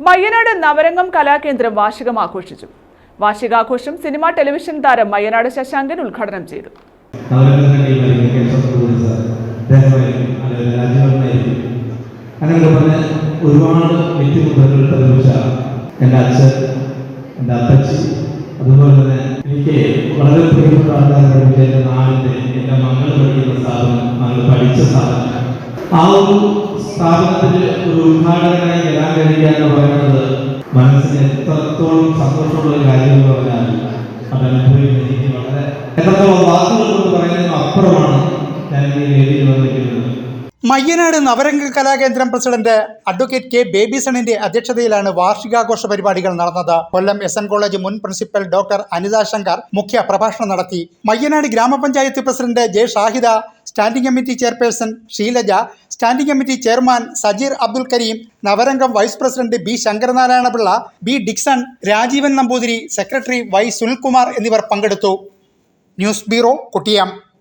മയ്യനാട് നവരംഗം കലാകേന്ദ്രം വാർഷികം ആഘോഷിച്ചു വാർഷികാഘോഷം cinema television താരം മയ്യനാട് ശശാങ്കൻ ഉദ്ഘാടനം ചെയ്തു. ആ ഒരു സ്ഥാപനത്തിൽ ഒരു ഉദ്ഘാടകനായി വരാൻ കഴിയുക എന്ന് പറയുന്നത് മനസ്സിന് എത്രത്തോളം സന്തോഷമുള്ള കാര്യം എന്ന് പറഞ്ഞാൽ അത് എനിക്ക് വളരെ എത്രത്തോളം വാക്കുകൾ കൊണ്ട് പറയുന്നതിനും അപ്പുറമാണ് ഞാൻ ഈ വേദിയിൽ വന്നിരിക്കുന്നത്. Mayyanad Navaranga Kalakendram president advocate K ബേബിസണിന്റെ അധ്യക്ഷതയിലാണ് വാർഷികാഘോഷ പരിപാടികൾ നടന്നത്. കൊല്ലം എസ് എൻ കോളേജ് മുൻ പ്രിൻസിപ്പൽ ഡോക്ടർ അനിതാ ശങ്കർ മുഖ്യ പ്രഭാഷണം നടത്തി. മയ്യനാട് ഗ്രാമപഞ്ചായത്ത് president J Shahida standing committee chairperson Sheelaja standing committee chairman Sajeer Abdul Kareem Navarangam vice president B Sankaranarayanapillai B Dixon Rajeevan Namboothiri secretary Y Sunilkumar എന്നിവർ പങ്കെടുത്തു. News bureau Kottiyam.